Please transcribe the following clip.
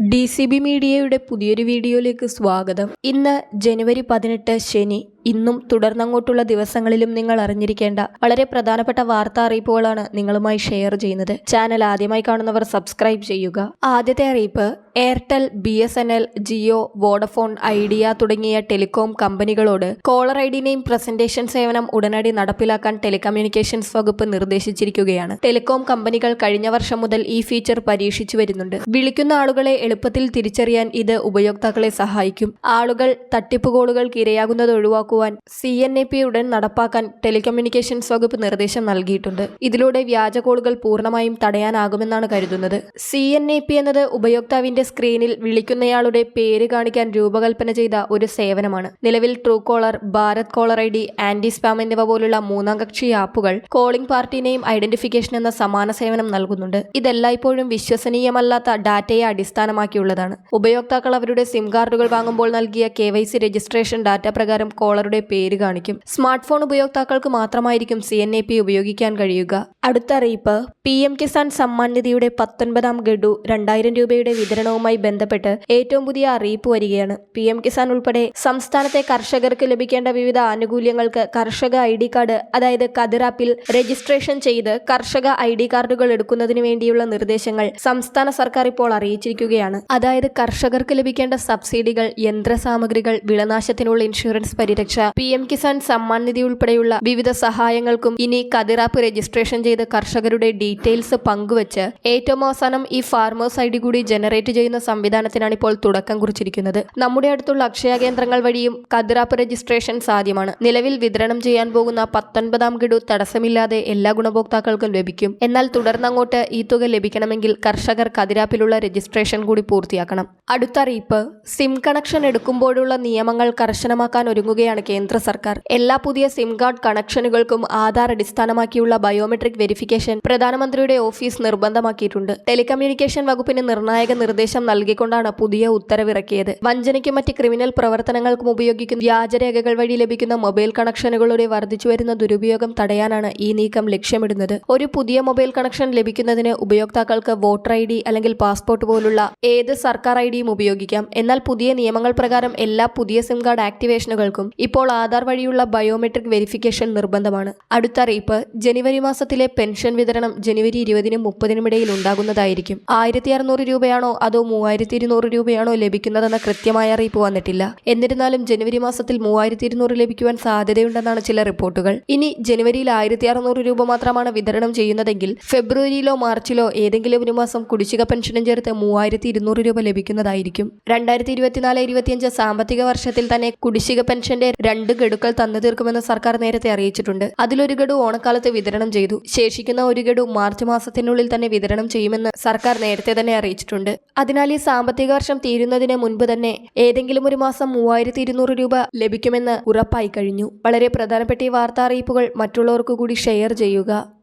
D C B മീഡിയയുടെ പുതിയൊരു വീഡിയോയിലേക്ക് സ്വാഗതം. ഇന്ന് ജനുവരി പതിനെട്ട് ശനി ഇന്നും തുടർന്നങ്ങോട്ടുള്ള ദിവസങ്ങളിലും നിങ്ങൾ അറിഞ്ഞിരിക്കേണ്ട വളരെ പ്രധാനപ്പെട്ട വാർത്താ അറിയിപ്പുകളാണ് നിങ്ങളുമായി ഷെയർ ചെയ്യുന്നത്. ചാനൽ ആദ്യമായി കാണുന്നവർ സബ്സ്ക്രൈബ് ചെയ്യുക. ആദ്യത്തെ അറിയിപ്പ് Airtel B S N L Jio Vodafone Idea തുടങ്ങിയ ടെലികോം കമ്പനികളോട് കോളർ ഐ പ്രസന്റേഷൻ സേവനം ഉടനടി നടപ്പിലാക്കാൻ ടെലികമ്മ്യൂണിക്കേഷൻസ് വകുപ്പ് നിർദ്ദേശിച്ചിരിക്കുകയാണ്. ടെലികോം കമ്പനികൾ കഴിഞ്ഞ വർഷം മുതൽ ഈ ഫീച്ചർ പരീക്ഷിച്ചു വരുന്നുണ്ട്. വിളിക്കുന്ന ആളുകളെ എളുപ്പത്തിൽ തിരിച്ചറിയാൻ ഇത് ഉപയോക്താക്കളെ സഹായിക്കും. ആളുകൾ തട്ടിപ്പുകോളുകൾക്ക് ഇരയാകുന്നത് ഇരയാകുന്നത് ഒഴിവാക്കുവാൻ സി എൻ എ പി ഉടൻ നടപ്പാക്കാൻ ടെലികമ്മ്യൂണിക്കേഷൻസ് വകുപ്പ് നിർദ്ദേശം നൽകിയിട്ടുണ്ട്. ഇതിലൂടെ വ്യാജ കോളുകൾ പൂർണമായും തടയാനാകുമെന്നാണ് കരുതുന്നത്. സി എൻ എ പി എന്നത് ഉപയോക്താവിന്റെ സ്ക്രീനിൽ വിളിക്കുന്നയാളുടെ പേര് കാണിക്കാൻ രൂപകൽപ്പന ചെയ്ത ഒരു സേവനമാണ്. നിലവിൽ Truecaller Bharat caller I D anti spam എന്നിവ പോലുള്ള മൂന്നാം കക്ഷി ആപ്പുകൾ കോളിംഗ് പാർട്ടിനെയും ഐഡന്റിഫിക്കേഷൻ എന്ന സമാന സേവനം നൽകുന്നുണ്ട്. ഇതെല്ലായ്പ്പോഴും വിശ്വസനീയമല്ലാത്ത ഡാറ്റയെ അടിസ്ഥാനമാക്കിയുള്ളതാണ്. ഉപയോക്താക്കൾ അവരുടെ സിം കാർഡുകൾ വാങ്ങുമ്പോൾ നൽകിയ കെ രജിസ്ട്രേഷൻ ഡാറ്റ പ്രകാരം കോളറുടെ പേര് കാണിക്കും. സ്മാർട്ട് ഫോൺ ഉപയോക്താക്കൾക്ക് മാത്രമായിരിക്കും സി എൻ എ പി ഉപയോഗിക്കാൻ കഴിയുക. അടുത്ത അറിയിപ്പ്. പി എം കിസാൻ സമ്മാൻ നിധിയുടെ പത്തൊൻപതാം ഗഡു രണ്ടായിരം രൂപയുടെ വിതരണവുമായി ബന്ധപ്പെട്ട് ഏറ്റവും പുതിയ അറിയിപ്പ് വരികയാണ്. പി എം കിസാൻ ഉൾപ്പെടെ സംസ്ഥാനത്തെ കർഷകർക്ക് ലഭിക്കേണ്ട വിവിധ ആനുകൂല്യങ്ങൾക്ക് കർഷക ഐ ഡി കാർഡ് അതായത് കതിറാപ്പിൽ രജിസ്ട്രേഷൻ ചെയ്ത് കർഷക ഐ ഡി കാർഡുകൾ എടുക്കുന്നതിന് വേണ്ടിയുള്ള നിർദ്ദേശങ്ങൾ സംസ്ഥാന സർക്കാർ ഇപ്പോൾ അറിയിച്ചിരിക്കുകയാണ്. അതായത് കർഷകർക്ക് ലഭിക്കേണ്ട സബ്സിഡികൾ യന്ത്രസാമഗ്രികൾ വിളനാശത്തിനുള്ള ഇൻഷുറൻസ് പരിരക്ഷ പി എം കിസാൻ സമ്മാൻ നിധി ഉൾപ്പെടെയുള്ള വിവിധ സഹായങ്ങൾക്കും ഇനി കതിറാപ്പ് രജിസ്ട്രേഷൻ ചെയ്ത കർഷകരുടെ ഡീറ്റെയിൽസ് പങ്കുവച്ച് ഏറ്റവും അവസാനം ഈ ഫാർമേഴ്സ് ഐ ഡി കൂടി ജനറേറ്റ് ചെയ്യുന്ന സംവിധാനത്തിനാണ് ഇപ്പോൾ തുടക്കം കുറിച്ചിരിക്കുന്നത്. നമ്മുടെ അടുത്തുള്ള അക്ഷയ കേന്ദ്രങ്ങൾ വഴിയും കതിറാപ്പ് രജിസ്ട്രേഷൻ സാധ്യമാണ്. നിലവിൽ വിതരണം ചെയ്യാൻ പോകുന്ന പത്തൊൻപതാം ഗഡു തടസ്സമില്ലാതെ എല്ലാ ഗുണഭോക്താക്കൾക്കും ലഭിക്കും. എന്നാൽ തുടർന്നങ്ങോട്ട് ഈ തുക ലഭിക്കണമെങ്കിൽ കർഷകർ കതിരാപ്പിലുള്ള രജിസ്ട്രേഷൻ കൂടി പൂർത്തിയാക്കണം. അടുത്ത അറിയിപ്പ് സിം കണക്ഷൻ എടുക്കുമ്പോഴുള്ള നിയമങ്ങൾ കർശനമാക്കാൻ ഒരുങ്ങുകയാണ് കേന്ദ്ര സർക്കാർ. എല്ലാ പുതിയ സിം കാർഡ് കണക്ഷനുകൾക്കും ആധാർ അടിസ്ഥാനമാക്കിയുള്ള ബയോമെട്രിക് വെരിഫിക്കേഷൻ പ്രധാനമന്ത്രിയുടെ ഓഫീസ് നിർബന്ധമാക്കിയിട്ടുണ്ട്. ടെലികമ്മ്യൂണിക്കേഷൻ വകുപ്പിന് നിർണായക നിർദ്ദേശം നൽകിക്കൊണ്ടാണ് പുതിയ ഉത്തരവിറക്കിയത്. വഞ്ചനയ്ക്കും മറ്റ് ക്രിമിനൽ പ്രവർത്തനങ്ങൾക്കും ഉപയോഗിക്കുന്ന വ്യാജരേഖകൾ വഴി ലഭിക്കുന്ന മൊബൈൽ കണക്ഷനുകളുടെ വർദ്ധിച്ചുവരുന്ന ദുരുപയോഗം തടയാനാണ് ഈ നീക്കം ലക്ഷ്യമിടുന്നത്. ഒരു പുതിയ മൊബൈൽ കണക്ഷൻ ലഭിക്കുന്നതിന് ഉപയോക്താക്കൾക്ക് വോട്ടർ ഐ ഡി അല്ലെങ്കിൽ പാസ്പോർട്ട് പോലുള്ള ഏത് സർക്കാർ ഐ ഡിയും ഉപയോഗിക്കാം. എന്നാൽ പുതിയ നിയമങ്ങൾ പ്രകാരം എല്ലാ പുതിയ സിം കാർഡ് ആക്ടിവേഷനുകൾക്കും ഇപ്പോൾ ആധാർ വഴിയുള്ള ബയോമെട്രിക് വെരിഫിക്കേഷൻ നിർബന്ധമാണ്. അടുത്ത അറിയിപ്പ് ജനുവരി മാസത്തിലെ പെൻഷൻ വിതരണം ജനുവരി ഇരുപതിനും മുപ്പതിനും ഇടയിൽ ഉണ്ടാകുന്നതായിരിക്കും. ആയിരത്തി അറുന്നൂറ് രൂപയാണോ അതോ മൂവായിരത്തി ഇരുന്നൂറ് രൂപയാണോ ലഭിക്കുന്നതെന്ന കൃത്യമായ അറിയിപ്പ് വന്നിട്ടില്ല. എന്നിരുന്നാലും ജനുവരി മാസത്തിൽ മൂവായിരത്തി ഇരുന്നൂറ് ലഭിക്കുവാൻ സാധ്യതയുണ്ടെന്നാണ് ചില റിപ്പോർട്ടുകൾ. ഇനി ജനുവരിയിൽ ആയിരത്തി അറുന്നൂറ് രൂപ മാത്രമാണ് വിതരണം ചെയ്യുന്നതെങ്കിൽ ഫെബ്രുവരിയിലോ മാർച്ചിലോ ഏതെങ്കിലും ഒരു മാസം കുടിശ്ശിക പെൻഷനും ചേർത്ത് മൂവായിരത്തി ഇരുന്നൂറ് രൂപ ലഭിക്കുന്നതായിരിക്കും. രണ്ടായിരത്തി ഇരുപത്തിനാല് ഇരുപത്തിയഞ്ച് സാമ്പത്തിക വർഷത്തിൽ തന്നെ കുടിശ്ശിക പെൻഷന്റെ രണ്ട് ഗഡുക്കൾ തന്നു തീർക്കുമെന്ന് സർക്കാർ നേരത്തെ അറിയിച്ചിട്ടുണ്ട്. അതിലൊരു ഗഡു ഓണക്കാലത്ത് വിതരണം ചെയ്തു. ശേഷിക്കുന്ന ഒരു ഗഡു മാർച്ച് മാസത്തിനുള്ളിൽ തന്നെ വിതരണം ചെയ്യുമെന്ന് സർക്കാർ നേരത്തെ തന്നെ അറിയിച്ചിട്ടുണ്ട്. അതിനാൽ ഈ സാമ്പത്തിക വർഷം തീരുന്നതിന് മുൻപ് തന്നെ ഏതെങ്കിലും ഒരു മാസം മൂവായിരത്തി ഇരുന്നൂറ് രൂപ ലഭിക്കുമെന്ന് ഉറപ്പായി കഴിഞ്ഞു. വളരെ പ്രധാനപ്പെട്ട ഈ വാർത്താ അറിയിപ്പുകൾ മറ്റുള്ളവർക്ക് കൂടി ഷെയർ ചെയ്യുക.